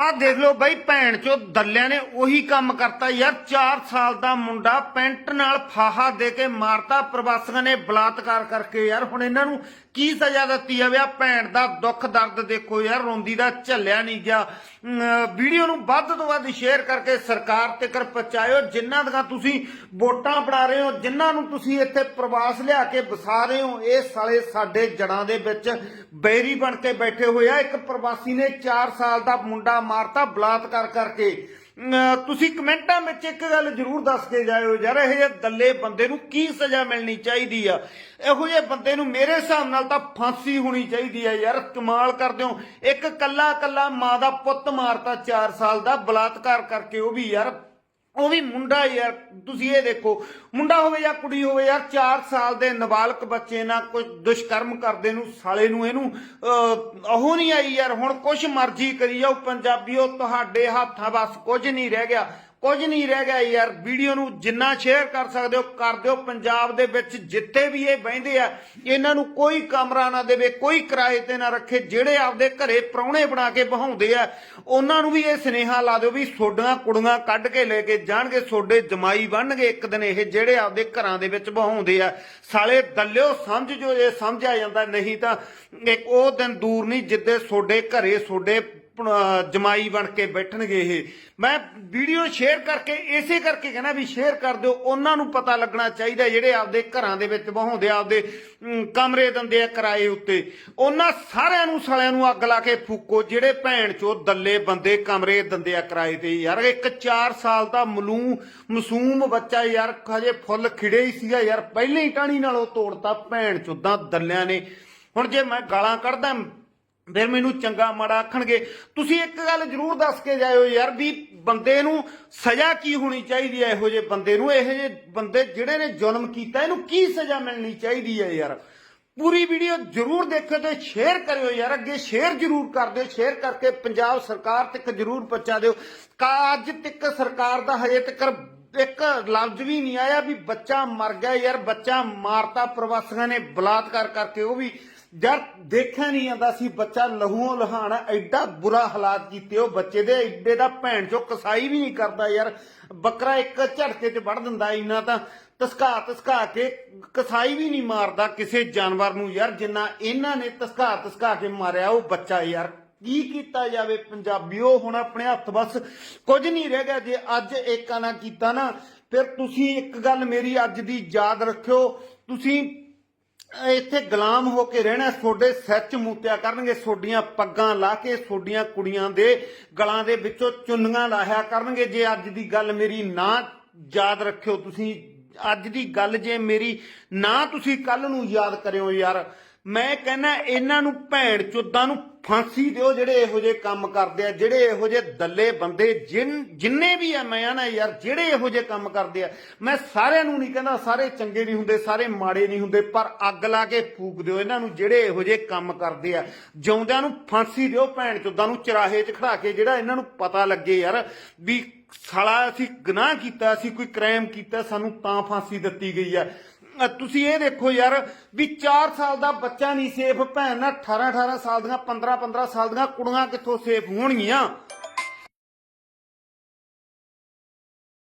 ਆ ਦੇਖ ਲਓ ਬਾਈ, ਭੈਣ ਚੋ, ਦੱਲਿਆਂ ਨੇ ਉਹੀ ਕੰਮ ਕਰਤਾ ਯਾਰ। 4 ਸਾਲ ਦਾ ਮੁੰਡਾ ਪੈਂਟ ਨਾਲ ਫਾਹਾ ਦੇ ਕੇ ਮਾਰਤਾ। ਪ੍ਰਵਾਸੀਆਂ ਨੇ ਬਲਾਤਕਾਰ ਕਰਕੇ ਯਾਰ, ਹੁਣ ਇਹਨਾਂ ਨੂੰ ਕੀ ਸਜ਼ਾ ਦਿੱਤੀ ਜਾਵੇ? ਆ ਭੈਣ ਦਾ ਦੁੱਖ ਦਰਦ ਦੇਖੋ ਯਾਰ, ਰੋਂਦੀ ਦਾ ਝੱਲਿਆ ਨਹੀਂ ਗਿਆ। ਵੀਡੀਓ ਨੂੰ ਵੱਧ ਤੋਂ ਵੱਧ ਸ਼ੇਅਰ ਕਰਕੇ ਸਰਕਾਰ ਤੇ ਕਰ ਪਹੁੰਚਾਇਓ। ਜਿਨ੍ਹਾਂ ਦਾ ਤੁਸੀਂ ਵੋਟਾਂ ਬਣਾ ਰਹੇ ਹੋ ਜਿਨ੍ਹਾਂ ਨੂੰ ਤੁਸੀਂ ਇੱਥੇ ਪ੍ਰਵਾਸ ਲਿਆ ਕੇ ਵਸਾ ਰਹੇ ਹੋ, ਇਹ ਸਾਲੇ ਸਾਡੇ ਜੜਾਂ ਦੇ ਵਿੱਚ ਬੈਰੀ ਬਣ ਕੇ ਬੈਠੇ ਹੋਏ ਆ। ਇੱਕ ਪ੍ਰਵਾਸੀ ਨੇ 4 ਸਾਲ ਦਾ ਮੁੰਡਾ ਮਾਰਤਾ ਬਲਾਤਕਾਰ ਕਰਕੇ। ਤੁਸੀਂ ਕਮੈਂਟਾਂ ਵਿੱਚ ਇੱਕ ਗੱਲ ਜ਼ਰੂਰ ਦੱਸ ਕੇ ਜਾਇਓ, ਯਾਰ ਇਹ ਜਿਹੇ ਦੱਲੇ ਬੰਦੇ ਨੂੰ ਕੀ ਸਜ਼ਾ ਮਿਲਣੀ ਚਾਹੀਦੀ ਆ? ਇਹੋ ਜਿਹੇ ਬੰਦੇ ਨੂੰ ਮੇਰੇ ਹਿਸਾਬ ਨਾਲ ਤਾਂ ਫਾਂਸੀ ਹੋਣੀ ਚਾਹੀਦੀ ਆ, ਯਾਰ ਕਮਾਲ ਕਰਦੇ ਹੋ। ਇੱਕ ਕੱਲਾ ਕੱਲਾ ਮਾਂ ਦਾ ਪੁੱਤ ਮਾਰਤਾ 4 ਸਾਲ ਦਾ ਬਲਾਤਕਾਰ ਕਰਕੇ, ਉਹ ਵੀ ਯਾਰ ਉਹ ਵੀ ਮੁੰਡਾ ਯਾਰ ਤੁਸੀਂ ਇਹ ਦੇਖੋ ਮੁੰਡਾ ਹੋਵੇ ਜਾਂ ਕੁੜੀ ਹੋਵੇ ਯਾਰ 4 ਸਾਲ ਦੇ ਨਾਬਾਲਗ ਬੱਚੇ ਨਾਲ ਕੋਈ ਦੁਸ਼ਕਰਮ ਕਰਦੇ ਨੂੰ ਸਾਲੇ ਨੂੰ ਇਹਨੂੰ ਅਹ, ਉਹ ਨਹੀਂ ਆਈ ਯਾਰ ਹੁਣ ਕੁਛ ਮਰਜ਼ੀ ਕਰੀ ਜਾਓ ਪੰਜਾਬੀਓ ਤੁਹਾਡੇ ਹੱਥਾਂ ਬਸ ਕੁਝ ਨਹੀਂ ਰਹਿ ਗਿਆ। ਕੁਝ ਨਹੀਂ ਰਹਿ ਗਿਆ ਯਾਰ। ਵੀਡੀਓ ਨੂੰ ਜਿੰਨਾ ਸ਼ੇਅਰ ਕਰ ਸਕਦੇ ਹੋ, ਕਰ ਦਿਓ। ਪੰਜਾਬ ਦੇ ਵਿੱਚ ਜਿੱਥੇ ਵੀ ਇਹ ਬਹਿੰਦੇ ਆ, ਇਹਨਾਂ ਨੂੰ ਕੋਈ ਕਮਰਾ ਨਾ ਦੇਵੇ, ਕੋਈ ਕਿਰਾਏ ਤੇ ਨਾ ਰੱਖੇ। ਜਿਹੜੇ ਆਪਦੇ ਘਰੇ ਪ੍ਰਾਹੁਣੇ ਬਣਾ ਕੇ ਬਹਾਉਂਦੇ ਆ, ਉਹਨਾਂ ਨੂੰ ਵੀ ਇਹ ਸਨੇਹਾ ਲਾ ਦਿਓ ਵੀ ਸੋਡੀਆਂ ਕੁੜੀਆਂ ਕੱਢ ਕੇ ਲੈ ਕੇ ਜਾਣਗੇ ਸੋਡੇ ਜਮਾਈ ਬਣਨਗੇ ਇੱਕ ਦਿਨ ਇਹ ਜਿਹੜੇ ਆਪਦੇ ਘਰਾਂ ਦੇ ਵਿੱਚ ਬਹਾਉਂਦੇ ਆ। ਸਾਲੇ ਦੱਲਿਓ, ਸਮਝ ਜੋ ਇਹ ਸਮਝਿਆ ਜਾਂਦਾ, ਨਹੀਂ ਤਾਂ ਇੱਕ ਉਹ ਦਿਨ ਦੂਰ ਨਹੀਂ, ਜਿੱਦੇ ਸੋਡੇ ਘਰੇ ਸੋਡੇ ਜਮਾਈ ਬਣ ਕੇ ਬੈਠਣਗੇ ਇਹ। ਮੈਂ ਵੀਡੀਓ ਸ਼ੇਅਰ ਕਰਕੇ, ਇਸੇ ਕਰਕੇ ਕਹਿੰਦਾ ਵੀ ਸ਼ੇਅਰ ਕਰ ਦਿਓ। ਉਹਨਾਂ ਨੂੰ ਪਤਾ ਲੱਗਣਾ ਚਾਹੀਦਾ ਜਿਹੜੇ ਆਪਦੇ ਘਰਾਂ ਦੇ ਵਿੱਚ ਬਹਾਉਂਦੇ ਆਪਦੇ ਕਮਰੇ ਦਿੰਦੇ ਆ ਕਿਰਾਏ ਉੱਤੇ। ਉਹਨਾਂ ਸਾਰਿਆਂ ਨੂੰ, ਸਾਲਿਆਂ ਨੂੰ ਅੱਗ ਲਾ ਕੇ ਫੂਕੋ। ਜਿਹੜੇ ਭੈਣ ਚੋ ਦੱਲੇ ਬੰਦੇ ਕਮਰੇ ਦਿੰਦੇ ਆ ਕਿਰਾਏ ਤੇ ਯਾਰ, ਇੱਕ 4 ਸਾਲ ਦਾ ਮਲੂਮ, ਮਾਸੂਮ ਬੱਚਾ ਯਾਰ, ਹਜੇ ਫੁੱਲ ਖਿੜੇ ਹੀ ਸੀਗਾ ਯਾਰ। ਪਹਿਲੇ ਹੀ ਟਾਣੀ ਨਾਲੋਂ ਤੋੜਤਾ ਭੈਣ ਚੋਦਾਂ ਦੱਲਿਆਂ ਨੇ। ਹੁਣ ਜੇ ਮੈਂ ਗਾਲਾਂ ਕੱਢਦਾ ਫਿਰ ਮੈਨੂੰ ਚੰਗਾ ਮਾੜਾ ਆਖਣਗੇ। ਤੁਸੀਂ ਇੱਕ ਗੱਲ ਜ਼ਰੂਰ ਦੱਸ ਕੇ ਜਾਇਓ ਯਾਰ ਵੀ ਬੰਦੇ ਨੂੰ ਸਜ਼ਾ ਕੀ ਹੋਣੀ ਚਾਹੀਦੀ ਹੈ ਇਹੋ ਜਿਹੇ ਬੰਦੇ ਨੂੰ? ਇਹੋ ਜਿਹੇ ਬੰਦੇ ਜਿਹੜੇ ਨੇ ਜ਼ੁਲਮ ਕੀਤਾ, ਇਹਨੂੰ ਕੀ ਸਜ਼ਾ ਮਿਲਣੀ ਚਾਹੀਦੀ ਹੈ ਯਾਰ? ਪੂਰੀ ਵੀਡੀਓ ਜ਼ਰੂਰ ਦੇਖਿਓ ਤੇ ਸ਼ੇਅਰ ਕਰਿਓ ਯਾਰ, ਅੱਗੇ ਸ਼ੇਅਰ ਜ਼ਰੂਰ ਕਰ ਦਿਓ, ਸ਼ੇਅਰ ਕਰਕੇ ਪੰਜਾਬ ਸਰਕਾਰ ਤੱਕ ਜ਼ਰੂਰ ਪਹੁੰਚਾ ਦਿਓ। ਅੱਜ ਤੱਕ ਸਰਕਾਰ ਦਾ ਹਜੇ ਤੱਕ ਇੱਕ ਲਫ਼ਜ਼ ਵੀ ਨਹੀਂ ਆਇਆ ਵੀ ਬੱਚਾ ਮਰ ਗਿਆ ਯਾਰ, ਬੱਚਾ ਮਾਰਤਾ, ਪ੍ਰਵਾਸੀਆਂ ਨੇ ਬਲਾਤਕਾਰ ਕਰਕੇ ਉਹ ਵੀ। ਯਾਰ ਦੇਖਿਆ ਨਹੀਂ ਜਾਂਦਾ ਸੀ ਬੱਚਾ ਲਹੂਆਂ ਲਹਾਣਾ, ਐਡਾ ਬੁਰਾ ਹਾਲਾਤ ਕੀਤੇ ਉਹ ਬੱਚੇ ਦੇ, ਐਡੇ ਦਾ ਭੈਣ ਚੋ ਕਸਾਈ ਵੀ ਨਹੀਂ ਕਰਦਾ ਯਾਰ। ਬੱਕਰਾ ਇੱਕ ਝਟਕੇ 'ਚ ਵੜ ਦਿੰਦਾ ਇੰਨਾ ਤਾਂ ਤਸਕਾ ਤਸਕਾ ਕੇ ਕਸਾਈ ਵੀ ਨਹੀਂ ਮਾਰਦਾ ਕਿਸੇ ਜਾਨਵਰ ਨੂੰ ਯਾਰ, ਜਿੰਨਾ ਇਹਨਾਂ ਨੇ ਤਸਕਾ ਤਸਕਾ ਕੇ ਮਾਰਿਆ ਉਹ ਬੱਚਾ ਯਾਰ। ਕੀ ਕੀਤਾ ਜਾਵੇ ਪੰਜਾਬੀਓ, ਹੁਣ ਆਪਣੇ ਹੱਥ ਬਸ ਕੁਝ ਨਹੀਂ ਰਹਿ ਗਿਆ। ਜੇ ਅੱਜ ਏਕਾ ਨਾ ਕੀਤਾ ਨਾ, ਫਿਰ ਤੁਸੀਂ ਇੱਕ ਗੱਲ ਮੇਰੀ ਅੱਜ ਦੀ ਯਾਦ ਰੱਖਿਓ। ਤੁਸੀਂ ਇੱਥੇ ਗੁਲਾਮ ਹੋ ਕੇ ਰਹਿਣਾ, ਤੁਹਾਡੇ ਸੱਚ ਮੂਤਿਆ ਕਰਨਗੇ, ਤੁਹਾਡੀਆਂ ਪੱਗਾਂ ਲਾ ਕੇ ਤੁਹਾਡੀਆਂ ਕੁੜੀਆਂ ਦੇ ਗਲਾਂ ਦੇ ਵਿੱਚੋਂ ਚੁੰਨੀਆਂ ਲਾਹਿਆ ਕਰਨਗੇ। ਜੇ ਅੱਜ ਦੀ ਗੱਲ ਮੇਰੀ ਨਾ ਯਾਦ ਰੱਖਿਓ, ਤੁਸੀਂ ਅੱਜ ਦੀ ਗੱਲ ਜੇ ਮੇਰੀ ਨਾ ਤੁਸੀਂ ਕੱਲ ਨੂੰ ਯਾਦ ਕਰਿਓ ਯਾਰ ਮੈਂ ਕਹਿੰਦਾ ਇਹਨਾਂ ਨੂੰ ਭੈਣ ਚੋਦਾਂ ਨੂੰ ਫਾਂਸੀ ਦਿਓ ਜਿਹੜੇ ਇਹੋ ਜਿਹੇ ਕੰਮ ਕਰਦੇ ਆ, ਜਿਹੜੇ ਇਹੋ ਜਿਹੇ ਦੱਲੇ ਬੰਦੇ ਜਿੰਨੇ ਵੀ ਆ, ਮੈਂ ਨਾ ਯਾਰ ਜਿਹੜੇ ਇਹੋ ਜਿਹੇ ਕੰਮ ਕਰਦੇ ਆ, ਮੈਂ ਸਾਰਿਆਂ ਨੂੰ ਨਹੀਂ ਕਹਿੰਦਾ ਸਾਰੇ ਚੰਗੇ ਨਹੀਂ ਹੁੰਦੇ, ਸਾਰੇ ਮਾੜੇ ਨਹੀਂ ਹੁੰਦੇ, ਪਰ ਅੱਗ ਲਾ ਕੇ ਫੂਕ ਦਿਓ ਇਹਨਾਂ ਨੂੰ ਜਿਹੜੇ ਇਹੋ ਜਿਹੇ ਕੰਮ ਕਰਦੇ ਆ। ਜਿਉਂਦਿਆਂ ਨੂੰ ਫਾਂਸੀ ਦਿਓ, ਭੈਣ ਚੋਦਾਂ ਨੂੰ ਚਰਾਹੇ 'ਚ ਖੜਾ ਕੇ ਜਿਹੜਾ ਇਹਨਾਂ ਨੂੰ ਪਤਾ ਲੱਗੇ ਯਾਰ ਵੀ ਸਾਲਾ ਅਸੀਂ ਗੁਨਾਹ ਕੀਤਾ, ਅਸੀਂ ਕੋਈ ਕ੍ਰਾਈਮ ਕੀਤਾ, ਸਾਨੂੰ ਤਾਂ ਫਾਂਸੀ ਦਿੱਤੀ ਗਈ ਆ। ਅਹ ਤੁਸੀਂ ਇਹ ਦੇਖੋ ਯਾਰ ਵੀ 4 ਸਾਲ ਦਾ ਬੱਚਾ ਨਹੀਂ ਸੇਫ ਭੈਣ ਨਾ 18 18 ਸਾਲ ਦੀਆਂ 15 15 ਸਾਲ ਦੀਆਂ ਕੁੜੀਆਂ ਕਿੱਥੋਂ ਸੇਫ ਹੋਣਗੀਆਂ?